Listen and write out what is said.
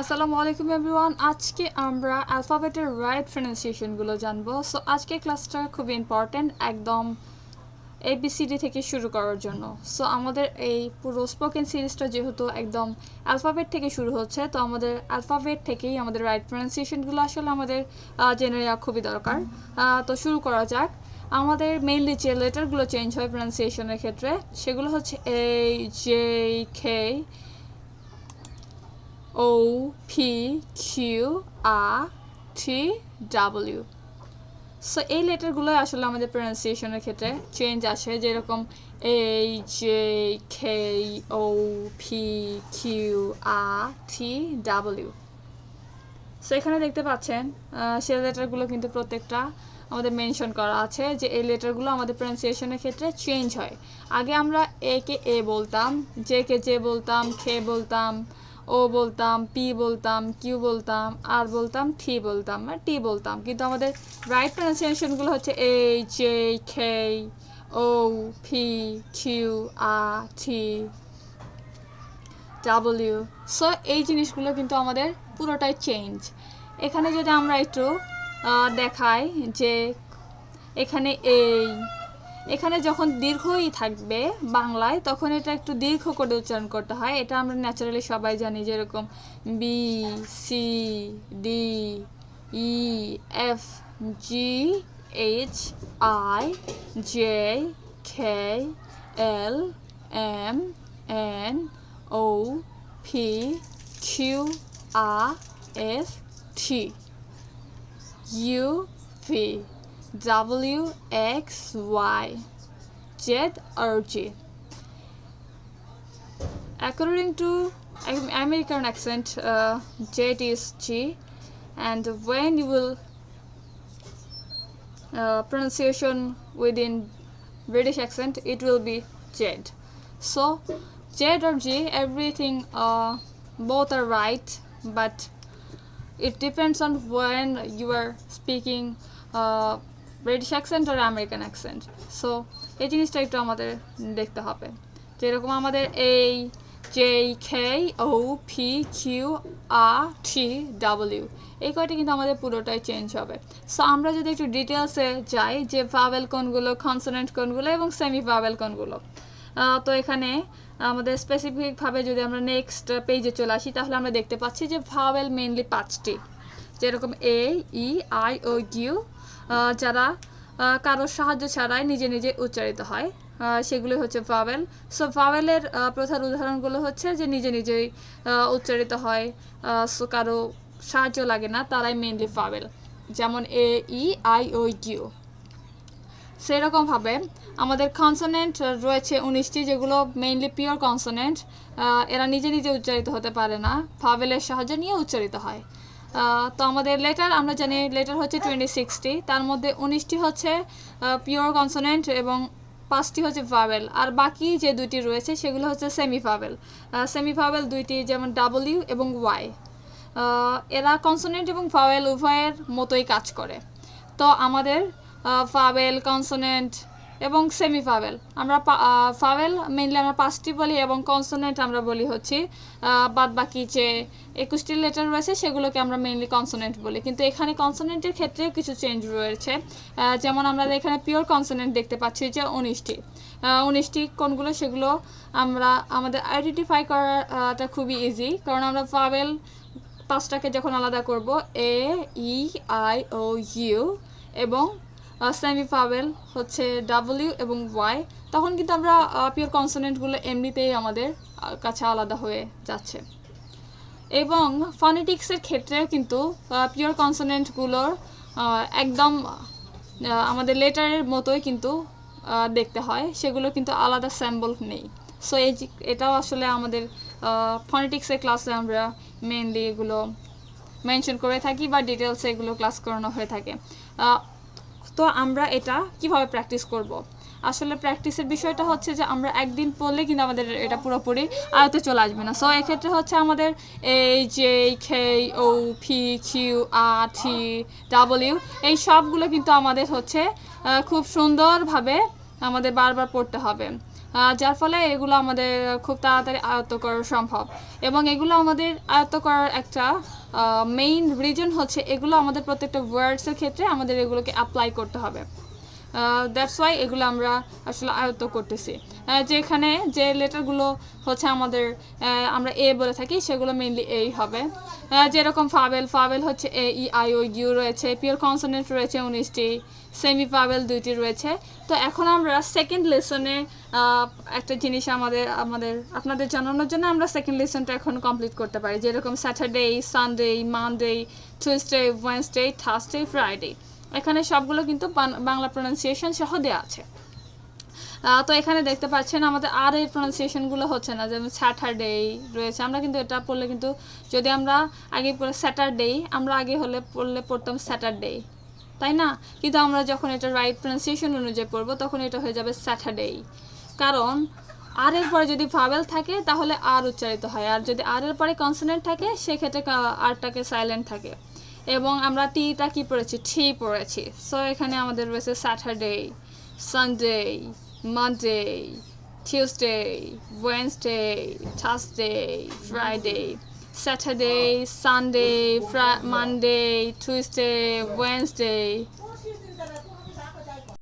আসসালামু আলাইকুম এভরিওয়ান। আজকে আমরা অ্যালফাবেটের রাইট প্রনাউন্সিয়েশনগুলো জানব। সো আজকে ক্লাসটা খুব ইম্পর্ট্যান্ট একদম এবিসিডি থেকে শুরু করার জন্য। সো আমাদের এই পুরো স্পোকেন সিরিজটা যেহেতু একদম অ্যালফাবেট থেকে শুরু হচ্ছে, তো আমাদের অ্যালফাবেট থেকেই আমাদের রাইট প্রনাউন্সিয়েশনগুলো আসলে আমাদের জেনে নেওয়া খুবই দরকার। তো শুরু করা যাক। আমাদের মেইনলি যে লেটারগুলো চেঞ্জ হয় প্রনাউন্সিয়েশনের ক্ষেত্রে, সেগুলো হচ্ছে A J K O P Q R T W. So এই লেটারগুলো আসলে আমাদের প্রনাউন্সিয়েশনের ক্ষেত্রে চেঞ্জ আসে, যেরকম A J K O P Q R T W so এখানে দেখতে পাচ্ছেন সেই লেটারগুলো কিন্তু প্রত্যেকটা আমাদের মেনশন করা আছে যে এই লেটারগুলো আমাদের প্রনাউন্সিয়েশনের ক্ষেত্রে চেঞ্জ হয়। আগে আমরা এ কে এ বলতাম জে কে জে বলতাম খে বলতাম ও বলতাম, পি বলতাম, কিউ বলতাম, আর বলতাম থি বলতাম আর টি বলতাম। কিন্তু আমাদের রাইট প্রনাউন্সিয়েশনগুলো হচ্ছে A J K O P Q R T W so এই জিনিসগুলো কিন্তু আমাদের পুরোটাই চেঞ্জ এখানে যদি আমরা একটু দেখাই যে এখানে এই এখানে যখন দীর্ঘই থাকবে বাংলায়, তখন এটা একটু দীর্ঘ করে উচ্চারণ করতে হয়। এটা আমরা ন্যাচারালি সবাই জানি যেরকম B C D E F G H I J K L M N O P Q R S T U V. W X Y Z or G. According to American accent, uh, Z is G, and when you will uh, pronunciation within British accent, it will be Z. So Z or G, everything, uh, both are right, but it depends on when you are speaking uh, British accent R American accent so এই জিনিসটা একটু আমাদের দেখতে হবে। যেরকম আমাদের এই J K O P Q R T W এই কয়টা কিন্তু আমাদের পুরোটাই চেঞ্জ হবে। সো আমরা যদি একটু ডিটেলসে যাই, যে ভাওয়েল কোনগুলো কনসোনেন্ট কোনগুলো এবং সেমি ভাওয়েল কোনগুলো তো এখানে আমাদের স্পেসিফিকভাবে যদি আমরা নেক্সট পেজে চলে আসি, তাহলে আমরা দেখতে পাচ্ছি যে ভাওয়েল মেনলি পাঁচটি। যেরকম এ ই আই ও ইউ যারা কারোর সাহায্য ছাড়াই নিজে নিজে উচ্চারিত হয়। সেগুলো হচ্ছে ভাওয়েল। সো ভাওয়েলের প্রধান উদাহরণগুলো হচ্ছে যে নিজে নিজেই উচ্চারিত হয়। সো কারও সাহায্য লাগে না, তারাই মেইনলি ভাওয়েল। যেমন এ, ই, আই, ও ইউ সেরকমভাবে আমাদের কনসোনেন্ট রয়েছে উনিশটি, যেগুলো মেইনলি পিওর কনসোনেন্ট এরা নিজে নিজে উচ্চারিত হতে পারে না। ভাবেলের সাহায্য নিয়ে উচ্চারিত হয়। তো আমাদের লেটার আমরা জানি লেটার হচ্ছে টোয়েন্টি সিক্সটি তার মধ্যে উনিশটি হচ্ছে পিওর কনসোনেন্ট এবং পাঁচটি হচ্ছে ভাওয়েল আর বাকি যে দুটি রয়েছে সেগুলো হচ্ছে সেমি ভাওয়েল সেমি ভাওয়েল দুইটি যেমন ডাব্লিউ এবং ওয়াই এরা কনসোনেন্ট এবং ভাওয়েল উভয়ের মতোই কাজ করে। তো আমাদের ফাওয়েল কনসোনেন্ট এবং সেমি ফাওয়েল আমরা ফাওয়েল মেইনলি আমরা পাঁচটি বলি এবং কনসোনেন্ট আমরা বলি হচ্ছে বাদ বাকি যে একুশটি লেটার রয়েছে সেগুলোকে আমরা মেইনলি কনসোনেন্ট বলি। কিন্তু এখানে কনসোনেন্টের ক্ষেত্রেও কিছু চেঞ্জ রয়েছে। যেমন আমরা এখানে পিওর কনসোনেন্ট দেখতে পাচ্ছি যে উনিশটি। উনিশটি কোনগুলো সেগুলো আমরা, আমাদের আইডেন্টিফাই করাটা খুবই ইজি কারণ আমরা ফাওয়েল পাঁচটাকে যখন আলাদা করব A E I O U এবং সেমি ফাওয়েল হচ্ছে ডাব্লিউ এবং ওয়াই তখন কিন্তু আমরা পিওর কনসোনেন্টগুলো এমনিতেই আমাদের কাছে আলাদা হয়ে যাচ্ছে। এবং ফনেটিক্সের ক্ষেত্রে কিন্তু পিওর কনসোনেন্টগুলোর একদম আমাদের লেটারের মতোই কিন্তু দেখতে হয়। সেগুলো কিন্তু আলাদা স্যাম্বল নেই। সো এই এটাও আসলে আমাদের ফনেটিক্সের ক্লাসে আমরা মেনলি এগুলো মেনশন করে থাকি বা ডিটেলসে এগুলো ক্লাস করানো হয়ে থাকে। তো আমরা এটা কীভাবে প্র্যাকটিস করব? আসলে প্র্যাকটিসের বিষয়টা হচ্ছে যে আমরা একদিন পড়লে কিন্তু আমাদের এটা পুরোপুরি আয়তে চলে আসবে না। সো এক্ষেত্রে হচ্ছে আমাদের এই জে খে ও ফি কিউ আ টি ডাবলিউ এই সবগুলো কিন্তু আমাদের হচ্ছে খুব সুন্দরভাবে আমাদের বারবার পড়তে হবে। যার ফলে এগুলো আমাদের খুব তাড়াতাড়ি আয়ত্ত করা সম্ভব। এবং এগুলো আমাদের আয়ত্ত করার একটা মেইন রিজন হচ্ছে এগুলো আমাদের প্রত্যেকটা ওয়ার্ডসের ক্ষেত্রে আমাদের এগুলোকে অ্যাপ্লাই করতে হবে। দ্যাটস ওয়াই এগুলো আমরা আসলে আয়ত্ত করতেছি। আহ, যেখানে যে লেটারগুলো হচ্ছে আমাদের আমরা এ বলে থাকি সেগুলো মেনলি এই হবে। যেরকম ফাবেল ফাবেল হচ্ছে A E I O U রয়েছে পিওর কনসোনেন্ট রয়েছে উনিশটি সেমি পাবেল দুইটি রয়েছে। তো এখন আমরা সেকেন্ড লেসনে একটা জিনিস আমাদের আমাদের আপনাদের জানানোর জন্য আমরা সেকেন্ড লেসনটা এখন কমপ্লিট করতে পারি। যেরকম Saturday Sunday Monday Tuesday Wednesday Thursday Friday এখানে সবগুলো কিন্তু বাংলা প্রনাউন্সিয়েশন সহ দেওয়া আছে। তো এখানে দেখতে পাচ্ছেন আমাদের আর এই প্রনাউন্সিয়েশনগুলো হচ্ছে না, যেমন স্যাটারডে রয়েছে। আমরা কিন্তু এটা পড়লে কিন্তু যদি আমরা আগে পড়ে স্যাটারডে আমরা আগে হলে পড়লে পড়তাম স্যাটারডে তাই না? কিন্তু আমরা যখন এটা রাইট প্রনাউন্সিয়েশন অনুযায়ী পড়ব, তখন এটা হয়ে যাবে স্যাটারডে কারণ আর এর পরে যদি ভাবেল থাকে, তাহলে আর উচ্চারিত হয়। আর যদি আর এর পরে কনসোনেন্ট থাকে, সেক্ষেত্রে আরটাকে সাইলেন্ট থাকে। এবং আমরা টিটা কি পড়েছি? ঠি পড়েছি। সো এখানে আমাদের রয়েছে Saturday Sunday Monday Tuesday Wednesday Thursday Friday Saturday Sunday Monday Tuesday Wednesday